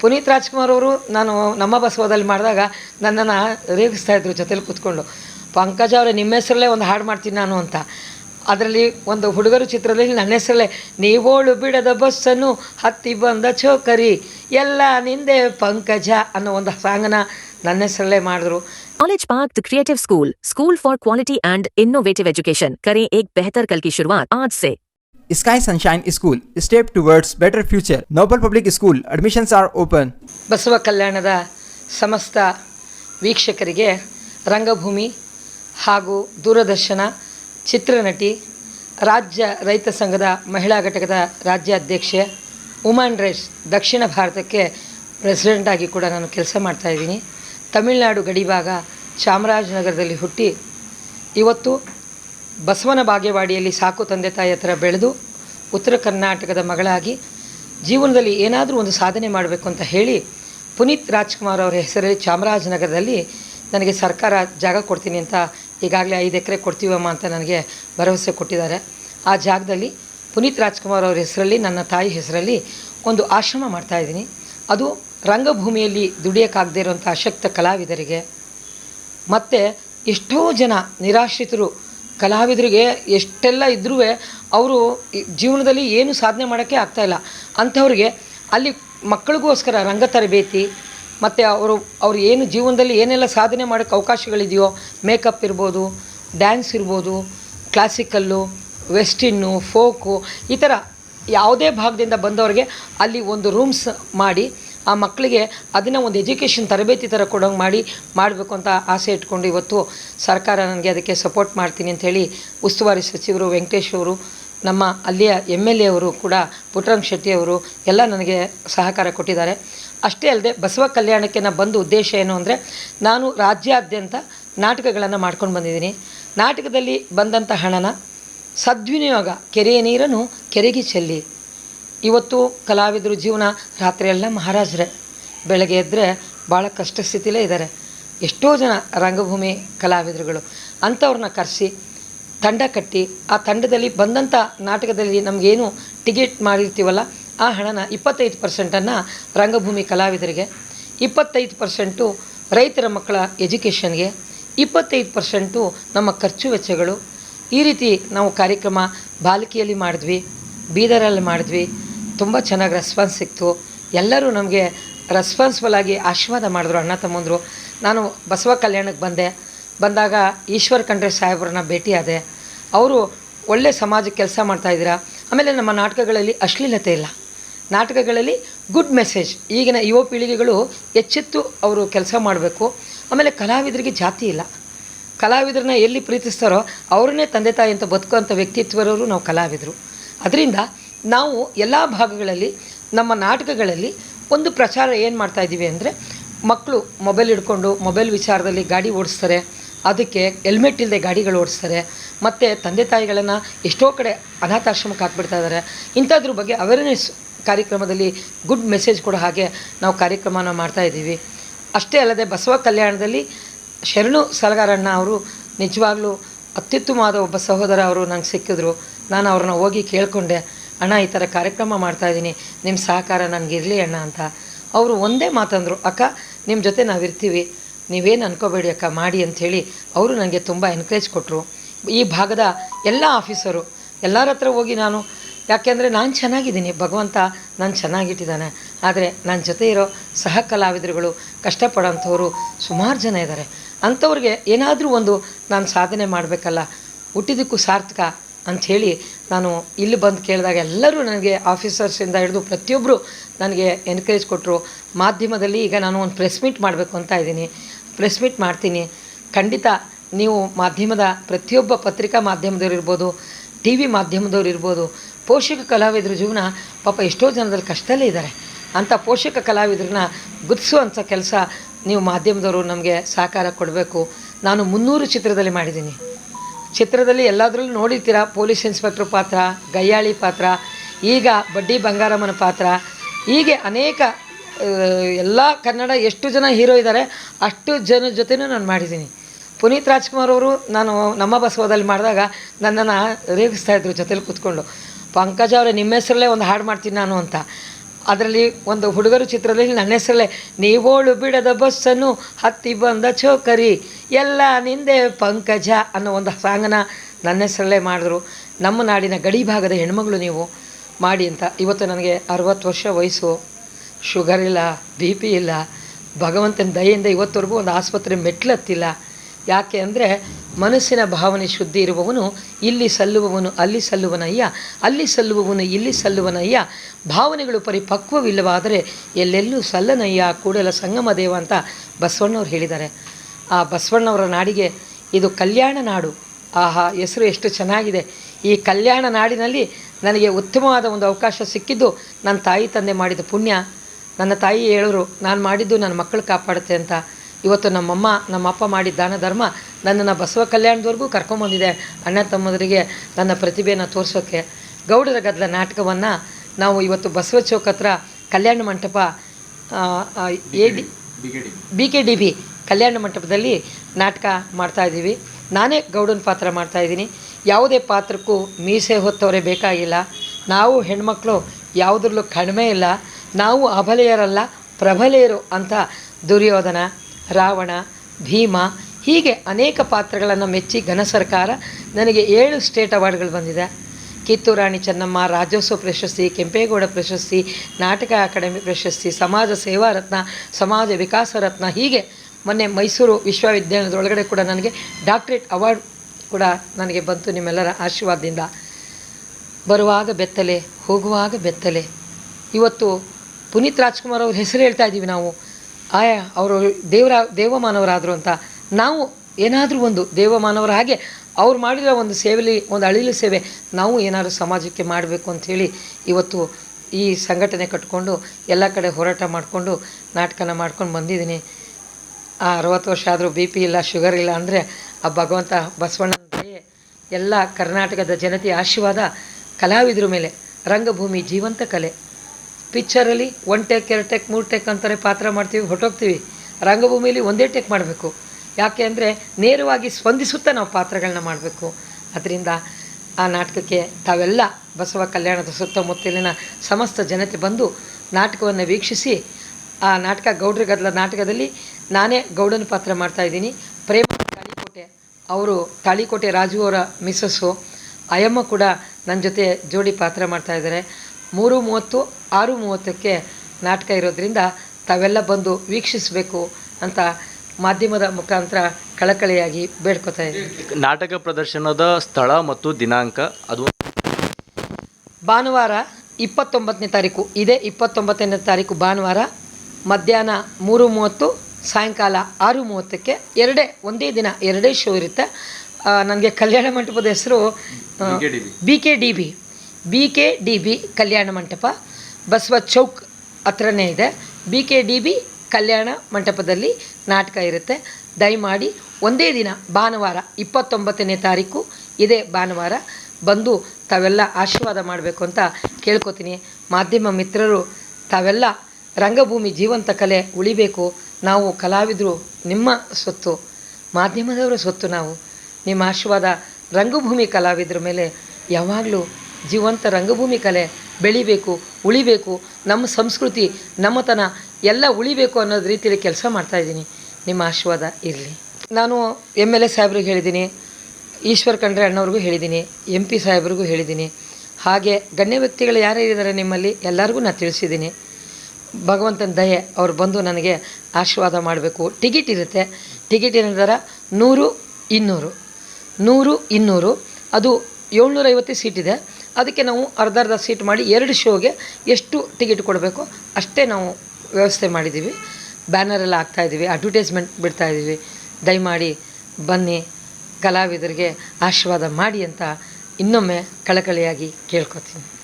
ಪುನೀತ್ ರಾಜ್ಕುಮಾರ್ ಅವರು ನಾನು ನಮ್ಮ ಬಸವದಲ್ಲಿ ಮಾಡಿದಾಗ ನನ್ನನ್ನು ರೇಗಿಸ್ತಾ ಇದ್ರು ಜೊತೆಲಿ ಕೂತ್ಕೊಂಡು ಪಂಕಜ ಅವರೇ ನಿಮ್ಮ ಹೆಸರಲ್ಲೇ ಒಂದು ಹಾಡು ಮಾಡ್ತೀನಿ ನಾನು ಅಂತ ಅದರಲ್ಲಿ ಒಂದು ಹುಡುಗರು ಚಿತ್ರದಲ್ಲಿ ನನ್ನ ಹೆಸರಲ್ಲೇ ನೀವೋಳು ಬಿಡದ ಬಸ್ಸನ್ನು ಹತ್ತಿ ಬಂದ ಚೋಕರಿ ಎಲ್ಲ ನಿಂದೆ ಪಂಕಜ ಅನ್ನೋ ಒಂದು ಸಾಂಗನ ನನ್ನ ಹೆಸರಲ್ಲೇ ಮಾಡಿದ್ರು college park the creative school school for quality and innovative education करें एक बेहतर कल की शुरुआत आज से Sky Sunshine School, step towards better future. Noble Public School, admissions are open. Basava ಕಲ್ಯಾಣದ ಸಮಸ್ತ ವೀಕ್ಷಕರಿಗೆ ರಂಗಭೂಮಿ ಹಾಗೂ ದೂರದರ್ಶನ ಚಿತ್ರನಟಿ ರಾಜ್ಯ ರೈತ ಸಂಘದ ಮಹಿಳಾ ಘಟಕದ ರಾಜ್ಯಾಧ್ಯಕ್ಷೆ ಉಮಾನ್ ರೈಸ್ ದಕ್ಷಿಣ ಭಾರತಕ್ಕೆ ಪ್ರೆಸಿಡೆಂಟಾಗಿ ಕೂಡ ನಾನು ಕೆಲಸ ಮಾಡ್ತಾಯಿದ್ದೀನಿ ತಮಿಳುನಾಡು ಗಡಿಭಾಗ ಚಾಮರಾಜನಗರದಲ್ಲಿ ಹುಟ್ಟಿ ಇವತ್ತು ಬಸವನ ಬಾಗೇವಾಡಿಯಲ್ಲಿ ಸಾಕು ತಂದೆ ತಾಯಿ ಹತ್ರ ಬೆಳೆದು ಉತ್ತರ ಕರ್ನಾಟಕದ ಮಗಳಾಗಿ ಜೀವನದಲ್ಲಿ ಏನಾದರೂ ಒಂದು ಸಾಧನೆ ಮಾಡಬೇಕು ಅಂತ ಹೇಳಿ ಪುನೀತ್ ರಾಜ್ಕುಮಾರ್ ಅವರ ಹೆಸರಲ್ಲಿ ಚಾಮರಾಜನಗರದಲ್ಲಿ ನನಗೆ ಸರ್ಕಾರ ಜಾಗ ಕೊಡ್ತೀನಿ ಅಂತ ಈಗಾಗಲೇ ಐದು ಎಕರೆ ಕೊಡ್ತೀವಮ್ಮ ಅಂತ ನನಗೆ ಭರವಸೆ ಕೊಟ್ಟಿದ್ದಾರೆ. ಆ ಜಾಗದಲ್ಲಿ ಪುನೀತ್ ರಾಜ್ಕುಮಾರ್ ಅವರ ಹೆಸರಲ್ಲಿ, ನನ್ನ ತಾಯಿ ಹೆಸರಲ್ಲಿ ಒಂದು ಆಶ್ರಮ ಮಾಡ್ತಾಯಿದ್ದೀನಿ ಅದು ರಂಗಭೂಮಿಯಲ್ಲಿ ದುಡಿಯೋಕ್ಕಾಗದೇ ಇರುವಂಥ ಅಶಕ್ತ ಕಲಾವಿದರಿಗೆ. ಮತ್ತು ಎಷ್ಟೋ ಜನ ನಿರಾಶ್ರಿತರು ಕಲಾವಿದರಿಗೆ ಎಷ್ಟೆಲ್ಲ ಇದ್ರೂ ಅವರು ಜೀವನದಲ್ಲಿ ಏನು ಸಾಧನೆ ಮಾಡೋಕ್ಕೆ ಆಗ್ತಾಯಿಲ್ಲ ಅಂಥವ್ರಿಗೆ ಅಲ್ಲಿ ಮಕ್ಕಳಿಗೋಸ್ಕರ ರಂಗ ತರಬೇತಿ, ಮತ್ತು ಅವರು, ಅವ್ರು ಏನು ಜೀವನದಲ್ಲಿ ಏನೆಲ್ಲ ಸಾಧನೆ ಮಾಡೋಕ್ಕೆ ಅವಕಾಶಗಳಿದೆಯೋ, ಮೇಕಪ್ ಇರ್ಬೋದು, ಡ್ಯಾನ್ಸ್ ಇರ್ಬೋದು, ಕ್ಲಾಸಿಕಲ್ಲು, ವೆಸ್ಟಿನ್ನು, ಫೋಕು ಈ ಥರ ಯಾವುದೇ ಭಾಗದಿಂದ ಬಂದವರಿಗೆ ಅಲ್ಲಿ ಒಂದು ರೂಮ್ಸ್ ಮಾಡಿ ಆ ಮಕ್ಕಳಿಗೆ ಅದನ್ನು ಒಂದು ಎಜುಕೇಷನ್ ತರಬೇತಿ ಥರ ಕೊಡೋಂಗೆ ಮಾಡಿ ಮಾಡಬೇಕು ಅಂತ ಆಸೆ ಇಟ್ಕೊಂಡು ಇವತ್ತು ಸರ್ಕಾರ ನನಗೆ ಅದಕ್ಕೆ ಸಪೋರ್ಟ್ ಮಾಡ್ತೀನಿ ಅಂಥೇಳಿ ಉಸ್ತುವಾರಿ ಸಚಿವರು ವೆಂಕಟೇಶ್ ಅವರು, ನಮ್ಮ ಅಲ್ಲಿಯ ಎಂ ಎಲ್ ಎ ಅವರು ಕೂಡ, ಪುಟ್ಟರಂಗ ಶೆಟ್ಟಿ ಅವರು ಎಲ್ಲ ನನಗೆ ಸಹಕಾರ ಕೊಟ್ಟಿದ್ದಾರೆ. ಅಷ್ಟೇ ಅಲ್ಲದೆ ಬಸವ ಕಲ್ಯಾಣಕ್ಕೆ ನಾನು ಬಂದ ಉದ್ದೇಶ ಏನು ಅಂದರೆ ನಾನು ರಾಜ್ಯಾದ್ಯಂತ ನಾಟಕಗಳನ್ನು ಮಾಡ್ಕೊಂಡು ಬಂದಿದ್ದೀನಿ. ನಾಟಕದಲ್ಲಿ ಬಂದಂಥ ಹಣನ ಸದ್ವಿನಿಯೋಗ, ಕೆರೆಯ ನೀರನ್ನು ಕೆರೆಗೆ ಚೆಲ್ಲಿ. ಇವತ್ತು ಕಲಾವಿದರು ಜೀವನ ರಾತ್ರಿಯೆಲ್ಲ ಮಹಾರಾಜರೇ. ಬೆಳಗ್ಗೆ ಎದ್ದರೆ ಭಾಳ ಕಷ್ಟ ಸ್ಥಿತಿಲೇ ಇದ್ದಾರೆ ಎಷ್ಟೋ ಜನ ರಂಗಭೂಮಿ ಕಲಾವಿದರುಗಳು ಅಂಥವ್ರನ್ನ ಕರೆಸಿ ತಂಡ ಕಟ್ಟಿ ಆ ತಂಡದಲ್ಲಿ ಬಂದಂಥ ನಾಟಕದಲ್ಲಿ ನಮಗೇನು ಟಿಕೆಟ್ ಮಾಡಿರ್ತೀವಲ್ಲ, ಆ ಹಣನ ಇಪ್ಪತ್ತೈದು ಪರ್ಸೆಂಟನ್ನು ರಂಗಭೂಮಿ ಕಲಾವಿದರಿಗೆ, ಇಪ್ಪತ್ತೈದು ಪರ್ಸೆಂಟು ರೈತರ ಮಕ್ಕಳ ಎಜುಕೇಷನ್ಗೆ, ಇಪ್ಪತ್ತೈದು ಪರ್ಸೆಂಟು ನಮ್ಮ ಖರ್ಚು ವೆಚ್ಚಗಳು. ಈ ರೀತಿ ನಾವು ಕಾರ್ಯಕ್ರಮ ಬಾಲಿಕೆಯಲ್ಲಿ ಮಾಡಿದ್ವಿ, ಬೀದರಲ್ಲಿ ಮಾಡಿದ್ವಿ ತುಂಬ ಚೆನ್ನಾಗಿ ರೆಸ್ಪಾನ್ಸ್ ಸಿಕ್ತು. ಎಲ್ಲರೂ ನಮಗೆ ರೆಸ್ಪಾನ್ಸಿಬಲ್ ಆಗಿ ಆಶೀರ್ವಾದ ಮಾಡಿದ್ರು ಅಣ್ಣ ತಮ್ಮಂದರು. ನಾನು ಬಸವ ಕಲ್ಯಾಣಕ್ಕೆ ಬಂದೆ. ಬಂದಾಗ ಈಶ್ವರ್ ಖಂಡ್ರೆ ಸಾಹೇಬ್ರನ್ನ ಭೇಟಿಯಾದೆ ಅವರು ಒಳ್ಳೆ ಸಮಾಜಕ್ಕೆ ಕೆಲಸ ಮಾಡ್ತಾಯಿದ್ದೀರಾ ಆಮೇಲೆ ನಮ್ಮ ನಾಟಕಗಳಲ್ಲಿ ಅಶ್ಲೀಲತೆ ಇಲ್ಲ. ನಾಟಕಗಳಲ್ಲಿ ಗುಡ್ ಮೆಸೇಜ್ ಈಗಿನ ಯುವ ಪೀಳಿಗೆಗಳು ಎಚ್ಚೆತ್ತು ಅವರು ಕೆಲಸ ಮಾಡಬೇಕು. ಆಮೇಲೆ ಕಲಾವಿದರಿಗೆ ಜಾತಿ ಇಲ್ಲ. ಕಲಾವಿದರನ್ನ ಎಲ್ಲಿ ಪ್ರೀತಿಸ್ತಾರೋ ಅವ್ರನ್ನೇ ತಂದೆ ತಾಯಿ ಅಂತ ಬದುಕುವಂಥ ವ್ಯಕ್ತಿತ್ವರವರು ನಾವು ಕಲಾವಿದರು. ಅದರಿಂದ ನಾವು ಎಲ್ಲ ಭಾಗಗಳಲ್ಲಿ, ನಮ್ಮ ನಾಟಕಗಳಲ್ಲಿ ಒಂದು ಪ್ರಚಾರ ಏನು ಮಾಡ್ತಾ ಇದ್ದೀವಿ ಅಂದರೆ ಮಕ್ಕಳು ಮೊಬೈಲ್ ಹಿಡ್ಕೊಂಡು ಮೊಬೈಲ್ ವಿಚಾರದಲ್ಲಿ ಗಾಡಿ ಓಡಿಸ್ತಾರೆ. ಅದಕ್ಕೆ ಹೆಲ್ಮೆಟ್ ಇಲ್ಲದೆ ಗಾಡಿಗಳು ಓಡಿಸ್ತಾರೆ. ಮತ್ತು ತಂದೆ ತಾಯಿಗಳನ್ನು ಎಷ್ಟೋ ಕಡೆ ಅನಾಥಾಶ್ರಮಕ್ಕೆ ಹಾಕ್ಬಿಡ್ತಾ ಇದ್ದಾರೆ. ಇಂಥದ್ರ ಬಗ್ಗೆ ಅವೇರ್ನೆಸ್ ಕಾರ್ಯಕ್ರಮದಲ್ಲಿ ಗುಡ್ ಮೆಸೇಜ್ ಕೊಡೋ ಹಾಗೆ ನಾವು ಕಾರ್ಯಕ್ರಮನ ಮಾಡ್ತಾ ಇದ್ದೀವಿ. ಅಷ್ಟೇ ಅಲ್ಲದೆ ಬಸವ ಕಲ್ಯಾಣದಲ್ಲಿ ಶರಣು ಸಲಗಾರಣ್ಣ ಅವರು ನಿಜವಾಗ್ಲೂ ಅತ್ಯುತ್ತಮವಾದ ಒಬ್ಬ ಸಹೋದರ ಅವರು ನಂಗೆ ಸಿಕ್ಕಿದ್ರು. ನಾನು ಅವ್ರನ್ನ ಹೋಗಿ ಕೇಳಿಕೊಂಡೆ. ಅಣ್ಣ, ಈ ಥರ ಕಾರ್ಯಕ್ರಮ ಮಾಡ್ತಾಯಿದ್ದೀನಿ ನಿಮ್ಮ ಸಹಕಾರ ನನಗಿರಲಿ ಅಣ್ಣ ಅಂತ ಅವರು ಒಂದೇ ಮಾತಂದರು, ಅಕ್ಕ ನಿಮ್ಮ ಜೊತೆ ನಾವಿರ್ತೀವಿ ನೀವೇನು ಅನ್ಕೋಬೇಡಿ ಅಕ್ಕ, ಮಾಡಿ ಅಂಥೇಳಿ ಅವರು ನನಗೆ ತುಂಬ ಎನ್ಕರೇಜ್ ಕೊಟ್ಟರು ಈ ಭಾಗದ ಎಲ್ಲ ಆಫೀಸರು, ಎಲ್ಲರ ಹತ್ರ ಹೋಗಿ ನಾನು, ಯಾಕೆಂದರೆ ನಾನು ಚೆನ್ನಾಗಿದ್ದೀನಿ, ಭಗವಂತ ನಾನು ಚೆನ್ನಾಗಿಟ್ಟಿದ್ದಾನೆ. ಆದರೆ ನನ್ನ ಜೊತೆ ಇರೋ ಸಹ ಕಲಾವಿದರುಗಳು ಕಷ್ಟಪಡೋಂಥವ್ರು ಸುಮಾರು ಜನ ಇದ್ದಾರೆ ಅಂಥವ್ರಿಗೆ ಏನಾದರೂ ಒಂದು ನಾನು ಸಾಧನೆ ಮಾಡಬೇಕಲ್ಲ, ಹುಟ್ಟಿದಕ್ಕೂ ಸಾರ್ಥಕ. ಅಂಥೇಳಿ ನಾನು ಇಲ್ಲಿ ಬಂದು ಕೇಳಿದಾಗ ಎಲ್ಲರೂ ನನಗೆ ಆಫೀಸರ್ಸಿಂದ ಹಿಡಿದು ಪ್ರತಿಯೊಬ್ಬರು ನನಗೆ ಎನ್ಕರೇಜ್ ಕೊಟ್ಟರು ಮಾಧ್ಯಮದಲ್ಲಿ ಈಗ ನಾನು ಒಂದು ಪ್ರೆಸ್ ಮೀಟ್ ಮಾಡಬೇಕು ಅಂತ ಇದ್ದೀನಿ. ಪ್ರೆಸ್ ಮೀಟ್ ಮಾಡ್ತೀನಿ. ಖಂಡಿತ ನೀವು ಮಾಧ್ಯಮದ ಪ್ರತಿಯೊಬ್ಬ ಪತ್ರಿಕಾ ಮಾಧ್ಯಮದವ್ರು ಇರ್ಬೋದು ಟಿ ವಿ ಮಾಧ್ಯಮದವ್ರು ಇರ್ಬೋದು, ಪೋಷಕ ಕಲಾವಿದರ ಜೀವನ ಪಾಪ ಎಷ್ಟೋ ಜನದಲ್ಲಿ ಕಷ್ಟದಲ್ಲೇ ಇದ್ದಾರೆ. ಅಂಥ ಪೋಷಕ ಕಲಾವಿದ್ರನ್ನ ಗುರ್ತಿಸುವಂಥ ಕೆಲಸ ನೀವು ಮಾಧ್ಯಮದವರು ನಮಗೆ ಸಹಕಾರ ಕೊಡಬೇಕು. ನಾನು ಮುನ್ನೂರು ಚಿತ್ರದಲ್ಲಿ ಮಾಡಿದ್ದೀನಿ. ಚಿತ್ರದಲ್ಲಿ ಎಲ್ಲದರಲ್ಲೂ ನೋಡಿರ್ತೀರ, ಪೊಲೀಸ್ ಇನ್ಸ್ಪೆಕ್ಟ್ರ್ ಪಾತ್ರ, ಗಯ್ಯಾಳಿ ಪಾತ್ರ, ಈಗ ಬಡ್ಡಿ ಬಂಗಾರಮ್ಮನ ಪಾತ್ರ. ಹೀಗೆ ಅನೇಕ ಎಲ್ಲ ಕನ್ನಡ ಎಷ್ಟು ಜನ ಹೀರೋ ಇದ್ದಾರೆ ಅಷ್ಟು ಜನ ಜೊತೆನೂ ನಾನು ಮಾಡಿದ್ದೀನಿ. ಪುನೀತ್ ರಾಜ್ಕುಮಾರ್ ಅವರು ನಾನು ನಮ್ಮ ಬಸವದಲ್ಲಿ ಮಾಡಿದಾಗ ನನ್ನನ್ನು ರೇಗಿಸ್ತಾ ಇದ್ರು ಜೊತೆಲಿ ಕೂತ್ಕೊಂಡು. ಪಂಕಜ ಅವರೇ, ನಿಮ್ಮ ಹೆಸರಲ್ಲೇ ಒಂದು ಹಾಡು ಮಾಡ್ತೀನಿ ನಾನು ಅಂತ. ಅದರಲ್ಲಿ ಒಂದು ಹುಡುಗರು ಚಿತ್ರದಲ್ಲಿ ನನ್ನ ಹೆಸರಲ್ಲೇ, ನೀವೋಳು ಬಿಡದ ಬಸ್ಸನ್ನು ಹತ್ತಿ ಬಂದ ಚೋಕರಿ ಎಲ್ಲ ನಿಂದೆ ಪಂಕಜ ಅನ್ನೋ ಒಂದು ಸಾಂಗನ ನನ್ನ ಹೆಸರಲ್ಲೇ ಮಾಡಿದ್ರು. ನಮ್ಮ ನಾಡಿನ ಗಡಿ ಭಾಗದ ಹೆಣ್ಮಗಳು ನೀವು ಮಾಡಿ ಅಂತ. ಇವತ್ತು ನನಗೆ ಅರವತ್ತು ವರ್ಷ ವಯಸ್ಸು. ಶುಗರ್ ಇಲ್ಲ, ಬಿ ಪಿ ಇಲ್ಲ. ಭಗವಂತನ ದಯೆಯಿಂದ ಇವತ್ತವರೆಗೂ ಒಂದು ಆಸ್ಪತ್ರೆ ಮೆಟ್ಲತ್ತಿಲ್ಲ. ಯಾಕೆ ಅಂದರೆ ಮನಸ್ಸಿನ ಭಾವನೆ ಶುದ್ಧಿ ಇರುವವನು ಇಲ್ಲಿ ಸಲ್ಲುವವನು, ಅಲ್ಲಿ ಸಲ್ಲುವನಯ್ಯ, ಅಲ್ಲಿ ಸಲ್ಲುವವನು, ಇಲ್ಲಿ ಸಲ್ಲುವನಯ್ಯ. ಭಾವನೆಗಳು ಪರಿಪಕ್ವವಿಲ್ಲವಾದರೆ ಎಲ್ಲೆಲ್ಲೂ ಸಲ್ಲನಯ್ಯ, ಕೂಡಲ ಸಂಗಮ ದೇವ ಅಂತ ಬಸವಣ್ಣವ್ರು ಹೇಳಿದ್ದಾರೆ. ಆ ಬಸವಣ್ಣವರ ನಾಡಿಗೆ ಇದು ಕಲ್ಯಾಣ ನಾಡು. ಆಹಾ ಹೆಸರು ಎಷ್ಟು ಚೆನ್ನಾಗಿದೆ. ಈ ಕಲ್ಯಾಣ ನಾಡಿನಲ್ಲಿ ನನಗೆ ಉತ್ತಮವಾದ ಒಂದು ಅವಕಾಶ ಸಿಕ್ಕಿದ್ದು ನನ್ನ ತಾಯಿ ತಂದೆ ಮಾಡಿದ ಪುಣ್ಯ. ನನ್ನ ತಾಯಿ ಹೇಳಿದ್ರು ನಾನು ಮಾಡಿದ್ದು ನನ್ನ ಮಕ್ಕಳು ಕಾಪಾಡುತ್ತೆ ಅಂತ. ಇವತ್ತು ನಮ್ಮಮ್ಮ ನಮ್ಮಪ್ಪ ಮಾಡಿದ ದಾನ ಧರ್ಮ ನನ್ನನ್ನು ಬಸವ ಕಲ್ಯಾಣದವರೆಗೂ ಕರ್ಕೊಂಬಂದಿದೆ ಅಣ್ಣ ತಮ್ಮದರಿಗೆ ನನ್ನ ಪ್ರತಿಭೆಯನ್ನು ತೋರಿಸೋಕ್ಕೆ ಗೌಡರ ಗದ್ದಲ ನಾಟಕವನ್ನು ನಾವು ಇವತ್ತು ಬಸವ ಚೌಕ್ ಹತ್ರ ಕಲ್ಯಾಣ ಮಂಟಪ A D B K D B ಕಲ್ಯಾಣ ಮಂಟಪದಲ್ಲಿ ನಾಟಕ ಮಾಡ್ತಾ ಇದ್ದೀವಿ. ನಾನೇ ಗೌಡನ ಪಾತ್ರ ಮಾಡ್ತಾ ಇದ್ದೀನಿ. ಯಾವುದೇ ಪಾತ್ರಕ್ಕೂ ಮೀಸೆ ಹೊತ್ತವರೇ ಬೇಕಾಗಿಲ್ಲ. ನಾವು ಹೆಣ್ಮಕ್ಳು ಯಾವುದ್ರಲ್ಲೂ ಕಡಿಮೆ ಇಲ್ಲ. ನಾವು ಅಬಲೆಯರಲ್ಲ, ಪ್ರಬಲೆಯರು ಅಂತ ದುರ್ಯೋಧನ, ರಾವಣ, ಭೀಮ ಹೀಗೆ ಅನೇಕ ಪಾತ್ರಗಳನ್ನು ಮೆಚ್ಚಿ ಘನ ಸರ್ಕಾರ ನನಗೆ ಏಳು ಸ್ಟೇಟ್ ಅವಾರ್ಡ್ಗಳು ಬಂದಿದೆ. ಕಿತ್ತೂರು ರಾಣಿ ಚೆನ್ನಮ್ಮ, ರಾಜ್ಯೋತ್ಸವ ಪ್ರಶಸ್ತಿ, ಕೆಂಪೇಗೌಡ ಪ್ರಶಸ್ತಿ, ನಾಟಕ ಅಕಾಡೆಮಿ ಪ್ರಶಸ್ತಿ, ಸಮಾಜ ಸೇವಾ ರತ್ನ, ಸಮಾಜ ವಿಕಾಸ ರತ್ನ ಹೀಗೆ ಮೊನ್ನೆ ಮೈಸೂರು ವಿಶ್ವವಿದ್ಯಾಲಯದೊಳಗಡೆ ಕೂಡ ನನಗೆ ಡಾಕ್ಟ್ರೇಟ್ ಅವಾರ್ಡ್ ಕೂಡ ನನಗೆ ಬಂತು. ನಿಮ್ಮೆಲ್ಲರ ಆಶೀರ್ವಾದದಿಂದ ಬರುವಾಗ ಬೆತ್ತಲೆ, ಹೋಗುವಾಗ ಬೆತ್ತಲೆ. ಇವತ್ತು ಪುನೀತ್ ರಾಜ್ಕುಮಾರ್ ಅವ್ರ ಹೆಸರು ಹೇಳ್ತಾ ಇದ್ದೀವಿ ನಾವು. ಆಯಾ, ಅವರು ದೇವರ, ದೇವಮಾನವರಾದರು ಅಂತ. ನಾವು ಏನಾದರೂ ಒಂದು ದೇವಮಾನವರ ಹಾಗೆ ಅವ್ರು ಮಾಡಿರೋ ಒಂದು ಸೇವೆಲಿ, ಒಂದು ಅಳಿಲು ಸೇವೆ ನಾವು ಏನಾದರೂ ಸಮಾಜಕ್ಕೆ ಮಾಡಬೇಕು ಅಂಥೇಳಿ ಇವತ್ತು ಈ ಸಂಘಟನೆ ಕಟ್ಕೊಂಡು ಎಲ್ಲ ಕಡೆ ಹೋರಾಟ ಮಾಡಿಕೊಂಡು ನಾಟಕನ ಮಾಡ್ಕೊಂಡು ಬಂದಿದ್ದೀನಿ. ಅರವತ್ತು ವರ್ಷ ಆದರೂ ಬಿ ಪಿ ಇಲ್ಲ, ಶುಗರ್ ಇಲ್ಲ ಅಂದರೆ ಆ ಭಗವಂತ ಬಸವಣ್ಣನ ಎಲ್ಲ ಕರ್ನಾಟಕದ ಜನತೆಯ ಆಶೀರ್ವಾದ ಕಲಾವಿದರ ಮೇಲೆ, ರಂಗಭೂಮಿ ಜೀವಂತ ಕಲೆ. ಪಿಕ್ಚರಲ್ಲಿ ಒನ್ ಟೇಕ್ ಎರಡು ಟೇಕ್ ಮೂರು ಟೇಕ್ ಅಂತಾರೆ, ಪಾತ್ರ ಮಾಡ್ತೀವಿ ಹೊಟ್ಟೋಗ್ತೀವಿ ರಂಗಭೂಮಿಯಲ್ಲಿ ಒಂದೇ ಟೇಕ್ ಮಾಡಬೇಕು. ಯಾಕೆ ಅಂದರೆ ನೇರವಾಗಿ ಸ್ಪಂದಿಸುತ್ತಾ ನಾವು ಪಾತ್ರಗಳನ್ನ ಮಾಡಬೇಕು. ಅದರಿಂದ ಆ ನಾಟಕಕ್ಕೆ ತಾವೆಲ್ಲ ಬಸವ ಕಲ್ಯಾಣದ ಸುತ್ತಮುತ್ತಲಿನ ಸಮಸ್ತ ಜನತೆ ಬಂದು ನಾಟಕವನ್ನು ವೀಕ್ಷಿಸಿ, ಆ ನಾಟಕ ಗೌಡ್ರ ಗದ್ದಲ ನಾಟಕದಲ್ಲಿ ನಾನೇ ಗೌಡನ ಪಾತ್ರ ಮಾಡ್ತಾ ಇದ್ದೀನಿ. ಪ್ರೇಮ ತಾಳಿಕೋಟೆ ಅವರು ತಾಳಿಕೋಟೆ ರಾಜು ಅವರ ಮಿಸ್ಸಸ್ಸು. ಅಯಮ್ಮ ಕೂಡ ನನ್ನ ಜೊತೆ ಜೋಡಿ ಪಾತ್ರ ಮಾಡ್ತಾ ಇದ್ದಾರೆ. ಮೂರು ಮೂವತ್ತು ಆರು ಮೂವತ್ತಕ್ಕೆ ನಾಟಕ ಇರೋದ್ರಿಂದ ತಾವೆಲ್ಲ ಬಂದು ವೀಕ್ಷಿಸಬೇಕು ಅಂತ ಮಾಧ್ಯಮದ ಮುಖಾಂತರ ಕಳಕಳಿಯಾಗಿ ಬೇಡ್ಕೊತಾ ಇದ್ದೀನಿ. ನಾಟಕ ಪ್ರದರ್ಶನದ ಸ್ಥಳ ಮತ್ತು ದಿನಾಂಕ ಅದು ಭಾನುವಾರ ಇಪ್ಪತ್ತೊಂಬತ್ತನೇ ತಾರೀಕು. ಇದೇ ಇಪ್ಪತ್ತೊಂಬತ್ತನೇ ತಾರೀಕು ಭಾನುವಾರ ಮಧ್ಯಾಹ್ನ ಮೂರು ಮೂವತ್ತು ಸಾಯಂಕಾಲ ಆರು ಮೂವತ್ತಕ್ಕೆ ಎರಡೇ ಒಂದೇ ದಿನ ಎರಡೇ ಶೋ ಇರುತ್ತೆ. ನನಗೆ ಕಲ್ಯಾಣ ಮಂಟಪದ ಹೆಸರು B K D B B K D B ಕಲ್ಯಾಣ ಮಂಟಪ. ಬಸವ ಚೌಕ್ ಹತ್ರನೇ ಇದೆ. ಬಿ ಕೆ ಡಿ ಬಿ ಕಲ್ಯಾಣ ಮಂಟಪದಲ್ಲಿ ನಾಟಕ ಇರುತ್ತೆ. ದಯಮಾಡಿ ಒಂದೇ ದಿನ ಭಾನುವಾರ ಇಪ್ಪತ್ತೊಂಬತ್ತನೇ ತಾರೀಕು ಇದೇ ಭಾನುವಾರ ಬಂದು ತಾವೆಲ್ಲ ಆಶೀರ್ವಾದ ಮಾಡಬೇಕು ಅಂತ ಕೇಳ್ಕೊತೀನಿ. ಮಾಧ್ಯಮ ಮಿತ್ರರು ತಾವೆಲ್ಲ ರಂಗಭೂಮಿ ಜೀವಂತ ಕಲೆ ಉಳಿಬೇಕು. ನಾವು ಕಲಾವಿದರು ನಿಮ್ಮ ಸ್ವತ್ತು, ಮಾಧ್ಯಮದವರ ಸ್ವತ್ತು ನಾವು. ನಿಮ್ಮ ಆಶೀರ್ವಾದ ರಂಗಭೂಮಿ ಕಲಾವಿದರ ಮೇಲೆ ಯಾವಾಗಲೂ ಜೀವಂತ ರಂಗಭೂಮಿ ಕಲೆ ಬೆಳಿಬೇಕು, ಉಳಿಬೇಕು. ನಮ್ಮ ಸಂಸ್ಕೃತಿ, ನಮ್ಮತನ ಎಲ್ಲ ಉಳಿಬೇಕು ಅನ್ನೋದು ರೀತಿಯಲ್ಲಿ ಕೆಲಸ ಮಾಡ್ತಾಯಿದ್ದೀನಿ ನಿಮ್ಮ ಆಶೀರ್ವಾದ ಇರಲಿ. ನಾನು ಎಂ ಎಲ್ ಎ ಸಾಹೇಬ್ರಿಗೆ ಹೇಳಿದ್ದೀನಿ, ಈಶ್ವರ್ ಖಂಡ್ರೆ ಅಣ್ಣವ್ರಿಗೂ ಹೇಳಿದ್ದೀನಿ ಎಂ ಪಿ ಸಾಹೇಬ್ರಿಗೂ ಹೇಳಿದ್ದೀನಿ. ಹಾಗೆ ಗಣ್ಯ ವ್ಯಕ್ತಿಗಳು ಯಾರೇ ಇದ್ದಾರೆ ನಿಮ್ಮಲ್ಲಿ ಎಲ್ಲರಿಗೂ ನಾನು ತಿಳಿಸಿದ್ದೀನಿ. ಭಗವಂತನ ದಯೆ, ಅವ್ರು ಬಂದು ನನಗೆ ಆಶೀರ್ವಾದ ಮಾಡಬೇಕು. ಟಿಕೆಟ್ ಇರುತ್ತೆ. ಟಿಕೆಟ್ ದರ ನೂರು, ಇನ್ನೂರು. ನೂರು, ಇನ್ನೂರು. ಅದು ಏಳ್ನೂರೈವತ್ತು ಇದೆ. ಅದಕ್ಕೆ ನಾವು ಅರ್ಧ ಅರ್ಧ ಸೀಟ್ ಮಾಡಿ ಎರಡು ಶೋಗೆ ಎಷ್ಟು ಟಿಕೆಟ್ ಕೊಡಬೇಕು ಅಷ್ಟೇ ನಾವು ವ್ಯವಸ್ಥೆ ಮಾಡಿದ್ದೀವಿ. ಬ್ಯಾನರ್ ಎಲ್ಲ ಹಾಕ್ತಾಯಿದ್ದೀವಿ ಅಡ್ವರ್ಟೈಸ್ಮೆಂಟ್ ಬಿಡ್ತಾಯಿದ್ದೀವಿ ದಯಮಾಡಿ ಬನ್ನಿ. ಕಲಾವಿದರಿಗೆ ಆಶೀರ್ವಾದ ಮಾಡಿ ಅಂತ ಇನ್ನೊಮ್ಮೆ ಕಳಕಳಿಯಾಗಿ ಕೇಳ್ಕೊತೀನಿ.